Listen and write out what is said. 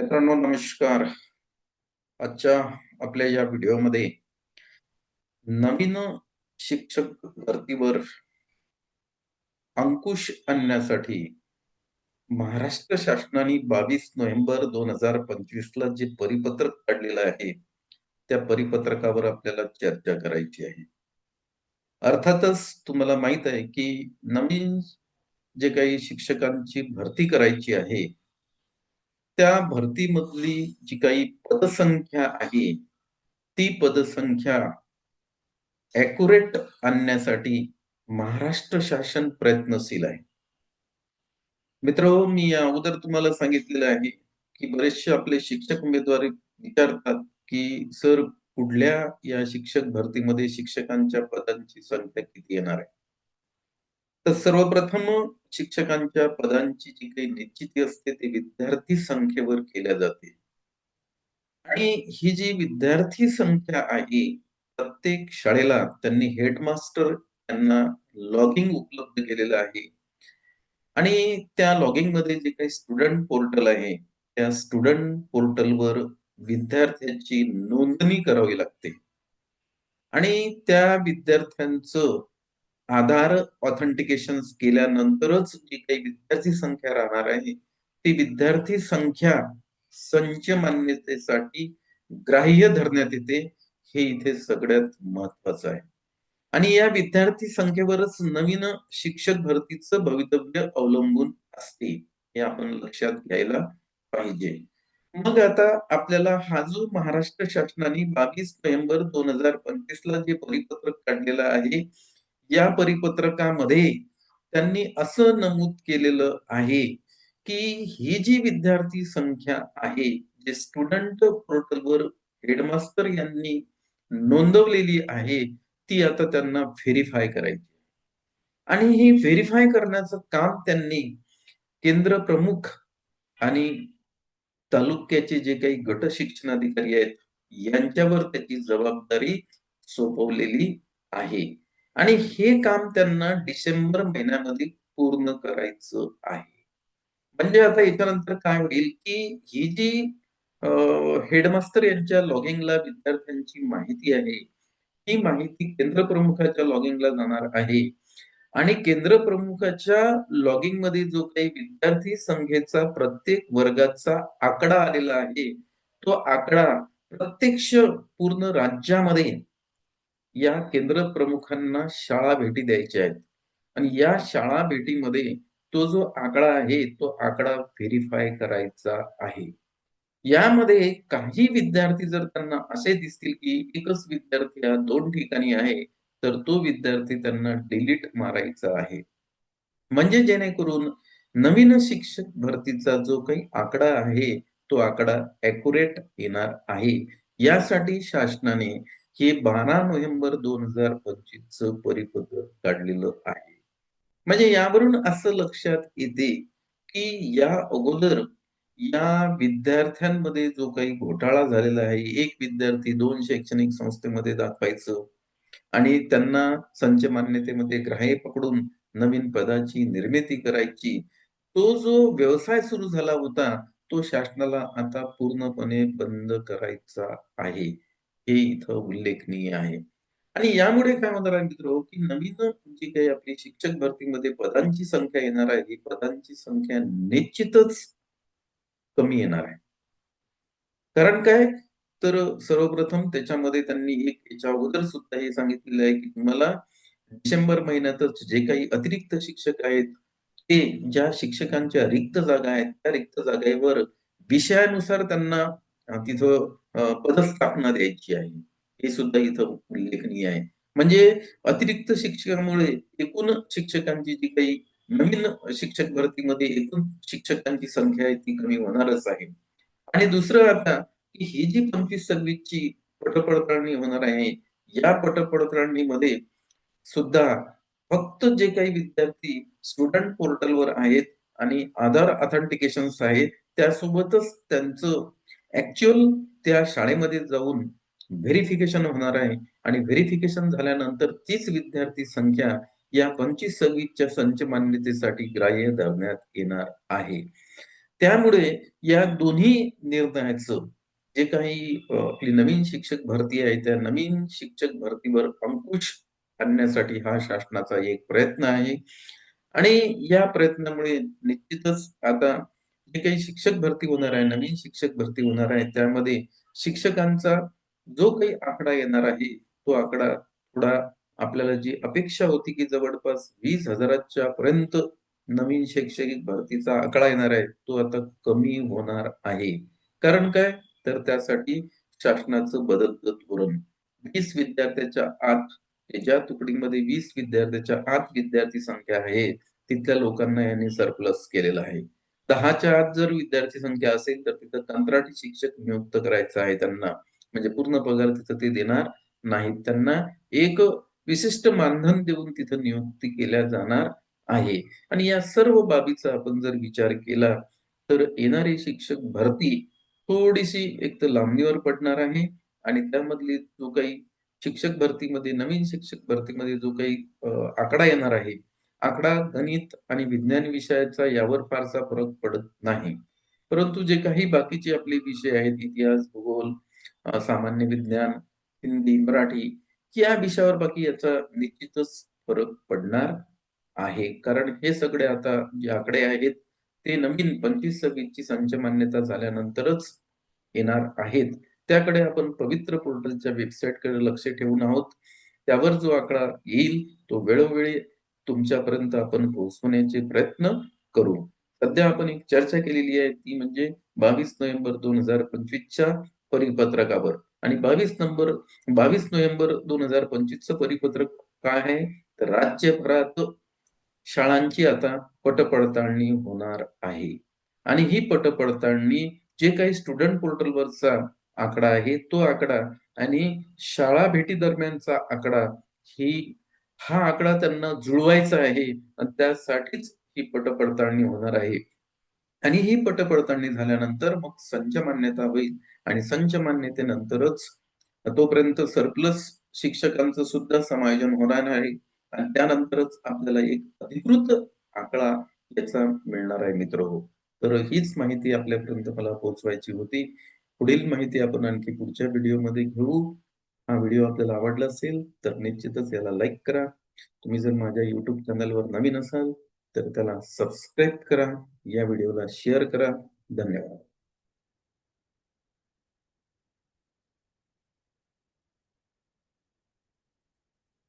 मित्रांनो नमस्कार. आजच्या आपल्या या व्हिडिओमध्ये नवीन शिक्षक भरतीवर अंकुश आणण्यासाठी महाराष्ट्र शासनाने बावीस नोव्हेंबर दोन हजार पंचवीस ला जे परिपत्रक काढलेलं आहे त्या परिपत्रकावर आपल्याला चर्चा करायची आहे. अर्थातच तुम्हाला माहीत आहे की नवीन जे काही शिक्षकांची भरती करायची आहे त्या भरतीमधली जी काही पदसंख्या आहे ती पदसंख्या ऍक्युरेट आणण्यासाठी महाराष्ट्र शासन प्रयत्नशील आहे. मित्र मी अगोदर तुम्हाला सांगितलेलं आहे की बरेचसे आपले शिक्षक उमेदवार विचारतात की सर कुठल्या या शिक्षक भरतीमध्ये शिक्षकांच्या पदांची संख्या किती येणार आहे? तर सर्वप्रथम शिक्षकांच्या पदांची जी काही निश्चिती असते ती विद्यार्थी संख्येवर केल्या जाते. आणि ही जी विद्यार्थी संख्या आहे प्रत्येक शाळेला त्यांनी हेडमास्टर यांना लॉगिंग उपलब्ध केलेलं आहे. आणि त्या लॉगिंगमध्ये जे काही स्टुडंट पोर्टल आहे त्या स्टुडंट पोर्टलवर विद्यार्थ्यांची नोंदणी करावी लागते. आणि त्या विद्यार्थ्यांचं आधार ऑथेंटिकेशन केल्यानंतरच जी काही विद्यार्थी संख्या राहणार आहे ती विद्यार्थी संख्या संच मान्यतेसाठी ग्राह्य धरण्यात येते हे इथे सगळ्यात महत्वाचं आहे. आणि या विद्यार्थी संख्येवरच नवीन शिक्षक भरतीचं भवितव्य अवलंबून असते हे आपण लक्षात घ्यायला पाहिजे. मग आता आपल्याला हा जो महाराष्ट्र शासनाने बावीस नोव्हेंबर दोन हजार पंचवीस ला जे परिपत्रक काढलेलं आहे या परिपत्रकामध्ये त्यांनी असं नमूद केलेलं आहे की ही जी विद्यार्थी संख्या आहे जे स्टुडंट पोर्टलवर हेडमास्टर यांनी नोंदवलेली आहे ती आता त्यांना व्हेरीफाय करायची आणि ही व्हेरीफाय करण्याचं काम त्यांनी केंद्र प्रमुख आणि तालुक्याचे जे काही गट शिक्षणाधिकारी आहेत यांच्यावर त्याची जबाबदारी सोपवलेली आहे. आणि हे काम त्यांना डिसेंबर महिन्यामध्ये पूर्ण करायचं आहे. म्हणजे आता याच्यानंतर काय होईल की ही जी हेडमास्टर यांच्या लॉगिंगला विद्यार्थ्यांची माहिती आहे ही माहिती केंद्र प्रमुखाच्या लॉगिंगला जाणार आहे. आणि केंद्र प्रमुखाच्या लॉगिंगमध्ये जो काही विद्यार्थी संख्येचा प्रत्येक वर्गाचा आकडा आलेला आहे तो आकडा प्रत्यक्ष पूर्ण राज्यामध्ये या केंद्र प्रमुखांना शाळा भेटी द्यायच्या आहेत. आणि या शाळा भेटीमध्ये तो जो आकडा आहे तो आकडा व्हेरीफाय करायचा आहे. यामध्ये काही विद्यार्थी जर त्यांना असे दिसतील की एकच विद्यार्थी हा दोन ठिकाणी आहे तर तो विद्यार्थी त्यांना डिलीट मारायचा आहे. म्हणजे जेणेकरून नवीन शिक्षक भरतीचा जो काही आकडा आहे तो आकडा अॅक्युरेट येणार आहे. यासाठी शासनाने हे बारा नोव्हेंबर दोन हजार पंचवीस च परिपत्रक काढलेलं आहे. म्हणजे यावरून असं लक्षात येते की या अगोदर या विद्यार्थ्यांमध्ये जो काही घोटाळा झालेला आहे एक विद्यार्थी दोन शैक्षणिक संस्थेमध्ये दाखवायचं आणि त्यांना संच मान्यतेमध्ये ग्राह्य पकडून नवीन पदाची निर्मिती करायची तो जो व्यवसाय सुरू झाला होता तो शासनाला आता पूर्णपणे बंद करायचा आहे. हे इथं उल्लेखनीय आहे. आणि यामुळे काय होणार आहे मित्र की नवीन जी काही आपली शिक्षक भरतीमध्ये पदांची संख्या येणार आहे ही पदांची संख्या निश्चितच कमी येणार आहे. कारण काय? तर सर्वप्रथम त्याच्यामध्ये त्यांनी एक याच्या अगोदर सुद्धा हे सांगितलेलं आहे की तुम्हाला डिसेंबर महिन्यातच जे काही अतिरिक्त शिक्षक आहेत ते ज्या शिक्षकांच्या रिक्त जागा आहेत त्या रिक्त जागेवर विषयानुसार त्यांना तिथं पदस्थापना द्यायची आहे. हे सुद्धा इथं उल्लेखनीय आहे. म्हणजे अतिरिक्त शिक्षकामुळे एकूण शिक्षकांची जी काही नवीन शिक्षक भरतीमध्ये एकूण शिक्षकांची संख्या आहे ती कमी होणारच आहे. आणि दुसरं आता की ही जी पंचवीस सव्वीसची पटपडताळणी होणार आहे या पटपडताळणीमध्ये सुद्धा फक्त जे काही विद्यार्थी स्टुडंट पोर्टलवर आहेत आणि आधार ऑथेंटिकेशन आहेत त्यासोबतच त्यांचं ऍक्च्युअल त्या शाळेमध्ये जाऊन व्हेरिफिकेशन होणार आहे आणि व्हेरिफिकेशन झाल्यानंतर तीच विद्यार्थी संख्या या पंचवीस सव्वीसच्या संच मान्यतेसाठी ग्राह्य धरण्यात येणार आहे. त्यामुळे या दोन्ही निर्णयाचं जे काही आपली नवीन शिक्षक भरती आहे, त्या नवीन शिक्षक भरतीवर अंकुश आणण्यासाठी हा शासनाचा एक प्रयत्न आहे. आणि या प्रयत्नामुळे निश्चितच आता जे काही शिक्षक भरती होणार आहे, नवीन शिक्षक भरती होणार आहे, त्यामध्ये शिक्षकांचा जो काही आकडा येणार आहे, तो आकडा थोडा आपल्याला जी अपेक्षा होती, की जवळपास 20,000च्या पर्यंत नवीन शैक्षणिक भरतीचा आकडा येणार आहे, तो आता कमी होणार आहे. कारण काय? तर त्यासाठी शासनाचं बदलतं धोरण. वीस विद्यार्थ्याच्या आत, ज्या तुकडीमध्ये वीस विद्यार्थ्याच्या आत विद्यार्थी संख्या आहे, तिथल्या लोकांना यांनी सरप्लस केलेलं आहे. 10च्या आत जर विद्यार्थी संख्या असेल, तर तिथं कंत्राटी शिक्षक नियुक्त करायचा आहे त्यांना. म्हणजे पूर्ण पगार तिथं ते देणार नाहीत. त्यांना एक विशिष्ट मानधन देऊन तिथं नियुक्ती केल्या जाणार आहे. आणि या सर्व बाबीचा आपण जर विचार केला, तर येणारी शिक्षक भरती थोडीशी एक तर लांबणीवर पडणार आहे आणि त्यामधली जो काही शिक्षक भरतीमध्ये, नवीन शिक्षक भरतीमध्ये जो काही आकडा येणार आहे, आकडा गणित आणि विज्ञान विषयाचा यावर फारसा फरक पडत नाही. परंतु जे काही बाकीचे आपले विषय आहेत, इतिहास, भूगोल, सामान्य विज्ञान, हिंदी, मराठी या विषयावर बाकी याचा निश्चितच फरक पडणार आहे. कारण हे सगळे आता जे आकडे आहेत, ते नवीन 25-26 ची संच मान्यता झाल्यानंतरच येणार आहेत. त्याकडे आपण पवित्र पोर्टलच्या वेबसाईटकडे लक्ष ठेवून आहोत. त्यावर जो आकडा येईल, तो वेळोवेळी तुमच्यापर्यंत आपण पोहोचवण्याचे प्रयत्न करू. सध्या आपण एक चर्चा केलेली आहे, ती म्हणजे 22 नोव्हेंबर 2025च्या परिपत्रकावर आणि 22 नंबर 22 नोव्हेंबर 2025चं परिपत्रक काय आहे? तर राज्यभरात शाळांची आता पटपडताळणी होणार आहे. आणि ही पटपडताळणी जे काही स्टुडंट पोर्टलवरचा आकडा आहे, तो आकडा आणि शाळा भेटी दरम्यानचा आकडा ही हा आकडा त्यांना जुळवायचा आहे आणि त्यासाठीच ही पटपडताळणी होणार आहे. आणि ही पटपडताळणी झाल्यानंतर मग संच मान्यता होईल आणि संच मान्यतेनंतरच तोपर्यंत सरप्लस शिक्षकांचं सुद्धा समायोजन होणार आहे आणि त्यानंतरच आपल्याला एक अधिकृत आकडा याचा मिळणार आहे मित्र हो तर हीच माहिती आपल्यापर्यंत मला पोहोचवायची होती. पुढील माहिती आपण आणखी पुढच्या व्हिडिओमध्ये घेऊ. हा व्हिडिओ आपल्याला आवडला असेल, तर निश्चितच याला लाईक करा. तुम्ही जर माझ्या युट्यूब चॅनलवर नवीन असाल, तर त्याला सबस्क्राईब करा. या व्हिडिओला शेअर करा. धन्यवाद.